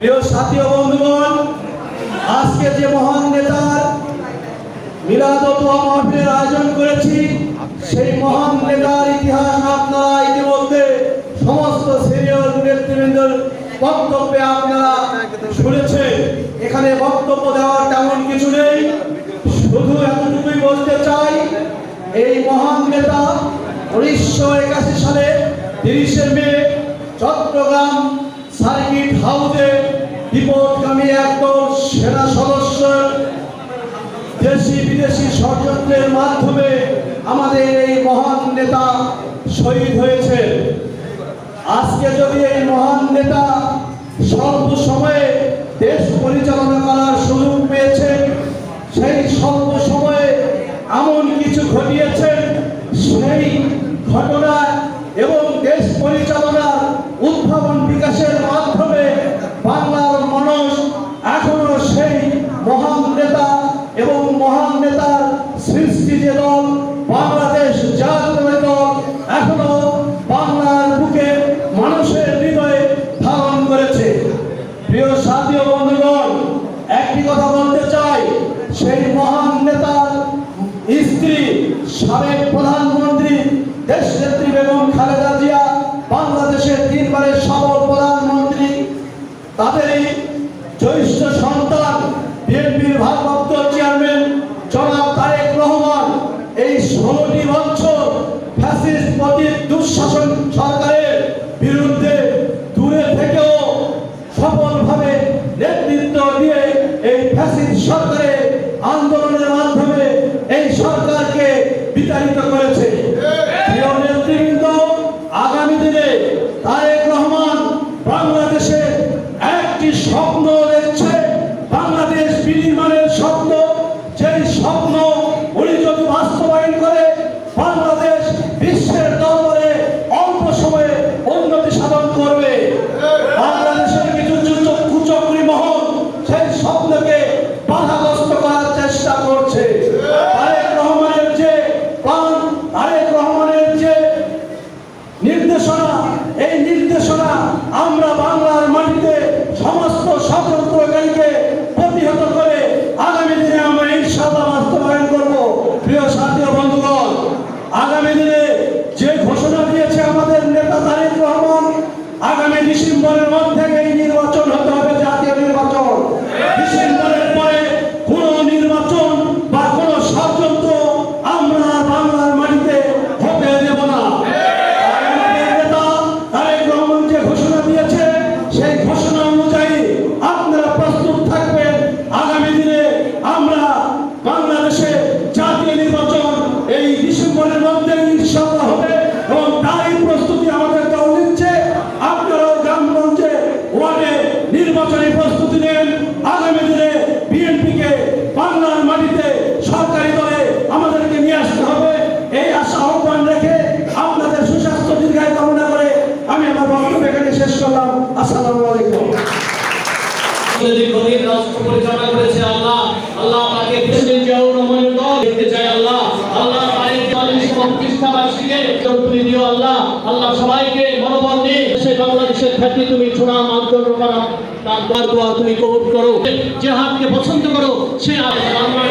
প্রিয় সাথী বন্ধুগণ, আজকে যে মহান নেতার মিলাদ মাহফিলের আয়োজন করেছি, সেই মহান নেতার ইতিহাস আপনারা ইতিমধ্যে সমস্ত সিনিয়র নেতৃবৃন্দের বক্তব্যে আপনারা শুনেছেন। এখানে বক্তব্য দেওয়ার তেমন কিছু নেই। শুধু এতটুকুই বলতে চাই, এই মহান নেতা উনিশশো একাশি সালে তিরিশে মে চট্টগ্রাম সার্কিট হাউসে বিপদগামী একদল সেনা সদস্য দেশি বিদেশি ষড়যন্ত্রের মাধ্যমে আমাদের এই মহান নেতা শহীদ হয়েছে। আজকে যদি এই মহান নেতা স্বল্প সময়ে দেশ পরিচালনা করার সুযোগ পেয়েছেন সেই স্বল্প সময়ে এমন কিছু ঘটিয়েছেন সেই ঘটনা এবং দেশ পরিচালনার উদ্ভাবন বিকাশের মাধ্যমে বাংলার মানুষ এখনও সেই মহান নেতা এবং মহান নেতার সৃষ্টি যে দল বাংলাদেশ জাতীয় দল এখনও বাংলার বুকে মানুষের হৃদয়ে ধারণ করেছে প্রিয় সাথী ও বন্ধুগণ একটি কথা বলতে চাই সেই মহান নেতার স্ত্রী সাবেক প্রধানমন্ত্রী স্বপ্ন উনি যদি বাস্তবায়ন করে বাংলাদেশ বিশ্বের দরবারে অল্প সময়ে উন্নতি সাধন করবে বাংলাদেশের কিছু চুচ- কুচক্রী মহল সেই স্বপ্নকে বাধাগ্রস্ত করার চেষ্টা করছে তারেক রহমানের যে প্রাণ তারেক রহমানের যে নির্দেশনা এই নির্দেশনা আমরা বাংলার মাটিতে সমস্ত ষড়যন্ত্রকারীকে প্রতিহত করে আগামী দিনে আমরা ইনশাআল্লাহ বাস্তবায়ন করব প্রিয় সাথী ও বন্ধুগণ আগামী দিনে ডিসেম্বরের মধ্যে ইনশাআল্লাহ হবে এবং তারই প্রস্তুতি আমাদের দল নিচ্ছে। আপনারাও গ্রামগঞ্জে ওয়ার্ডে নির্বাচনী প্রস্তুতি নেন। আগামী দিনে বিএনপিকে বাংলার মাটিতে সরকারি দলে আমাদেরকে নিয়ে আসতে হবে। এই আশা আহ্বান রেখে আপনাদের সুস্বাস্থ্য দীর্ঘায় কামনা করে আমি আমার বক্তব্য এখানে শেষ করলাম। আসসালামু আলাইকুম। দীর্ঘদিন রাষ্ট্র পরিচালনা করেছে আল্লাহ। আল্লাহ তাকে দেখতে চাই আল্লাহ। তুমি আল্লাহ। আল্লাহ সবাইকে নিয়ে সে বাংলাদেশের খ্যাতি তুমি সুনাম তুমি কবুল করো। যে হাতকে পছন্দ করো, সে আল্লাহ